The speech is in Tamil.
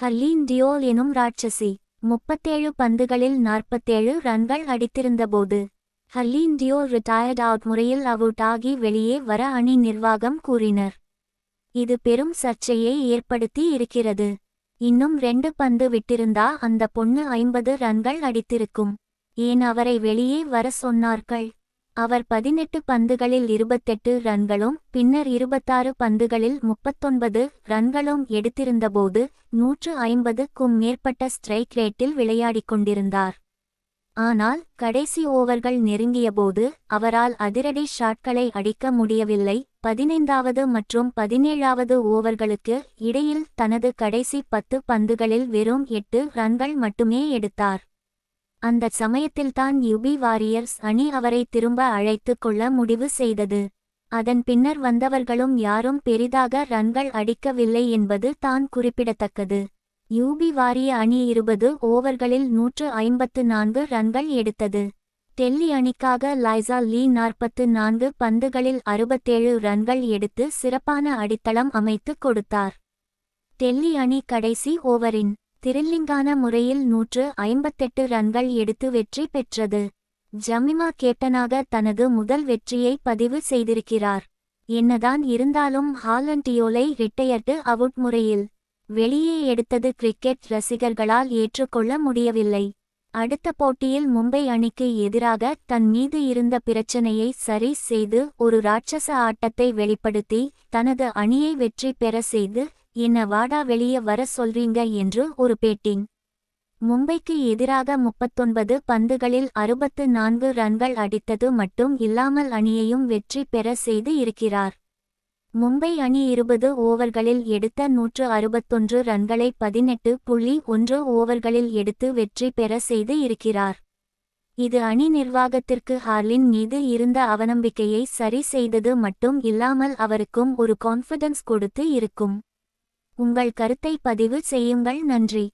ஹர்லீன் டியோல் எனும் ராட்சசி முப்பத்தேழு பந்துகளில் நாற்பத்தேழு ரன்கள் அடித்திருந்தபோது ஹர்லீன் டியோல் ரிட்டையர்ட் அவுட் முறையில் அவுட் ஆகி வெளியே வர அணி நிர்வாகம் கூறினர். இது பெரும் சர்ச்சையை ஏற்படுத்தி இருக்கிறது. இன்னும் ரெண்டு பந்து விட்டிருந்தா அந்த பொண்ணு ஐம்பது ரன்கள் அடித்திருக்கும். ஏன் அவரை வெளியே வர சொன்னார்கள்? அவர் பதினெட்டு பந்துகளில் இருபத்தெட்டு ரன்களும் பின்னர் இருபத்தாறு பந்துகளில் முப்பத்தொன்பது ரன்களும் எடுத்திருந்தபோது நூற்று ஐம்பதுக்கும் மேற்பட்ட ஸ்ட்ரைக் ரேட்டில் விளையாடிக் கொண்டிருந்தார். ஆனால் கடைசி ஓவர்கள் நெருங்கியபோது அவரால் அதிரடி ஷாட்களை அடிக்க முடியவில்லை. பதினைந்தாவது மற்றும் பதினேழாவது ஓவர்களுக்கு இடையில் தனது கடைசி பத்து பந்துகளில் வெறும் எட்டு ரன்கள் மட்டுமே எடுத்தார். அந்த சமயத்தில்தான் யுபி வாரியர்ஸ் அணி அவரை திரும்ப அழைத்துக் கொள்ள முடிவு செய்தது. அதன் பின்னர் வந்தவர்களும் யாரும் பெரிதாக ரன்கள் அடிக்கவில்லை என்பது தான் குறிப்பிடத்தக்கது. யூபி வாரிய அணி இருபது ஓவர்களில் நூற்று ஐம்பத்து நான்கு ரன்கள் எடுத்தது. டெல்லி அணிக்காக லைசா லீ நாற்பத்து நான்கு பந்துகளில் அறுபத்தேழு ரன்கள் எடுத்து சிறப்பான அடித்தளம் அமைத்துக் கொடுத்தார். டெல்லி அணி கடைசி ஓவரின் திரில்லிங்கான முறையில் நூற்று ஐம்பத்தெட்டு ரன்கள் எடுத்து வெற்றி பெற்றது. ஜமிமா கேப்டனாக தனது முதல் வெற்றியை பதிவு செய்திருக்கிறார். என்னதான் இருந்தாலும் ஹாலண்டியோலை ரிட்டையர்டு அவுட் முறையில் வெளியே எடுத்தது கிரிக்கெட் ரசிகர்களால் ஏற்றுக்கொள்ள முடியவில்லை. அடுத்த போட்டியில் மும்பை அணிக்கு எதிராக தன் மீது இருந்த பிரச்சனையை சரி செய்து ஒரு ராட்சச ஆட்டத்தை வெளிப்படுத்தி தனது அணியை வெற்றி பெற செய்து என்ன வாடா வெளியே வர சொல்றீங்க என்று ஒரு பேட்டிங். மும்பைக்கு எதிராக முப்பத்தொன்பது பந்துகளில் அறுபத்து நான்கு ரன்கள் அடித்தது மட்டும் இல்லாமல் அணியையும் வெற்றி பெற செய்து இருக்கிறார். மும்பை அணி இருபது ஓவர்களில் எடுத்த நூற்று அறுபத்தொன்று ரன்களை பதினெட்டு புள்ளி ஒன்று ஓவர்களில் எடுத்து வெற்றி பெற செய்து இருக்கிறார். இது அணி நிர்வாகத்திற்கு ஹார்லின் மீது இருந்த அவநம்பிக்கையை சரி செய்தது மட்டும் இல்லாமல் அவருக்கும் ஒரு கான்ஃபிடன்ஸ் கொடுத்து இருக்கும். உங்கள் கருத்தை பதிவு செய்யுங்கள். நன்றி.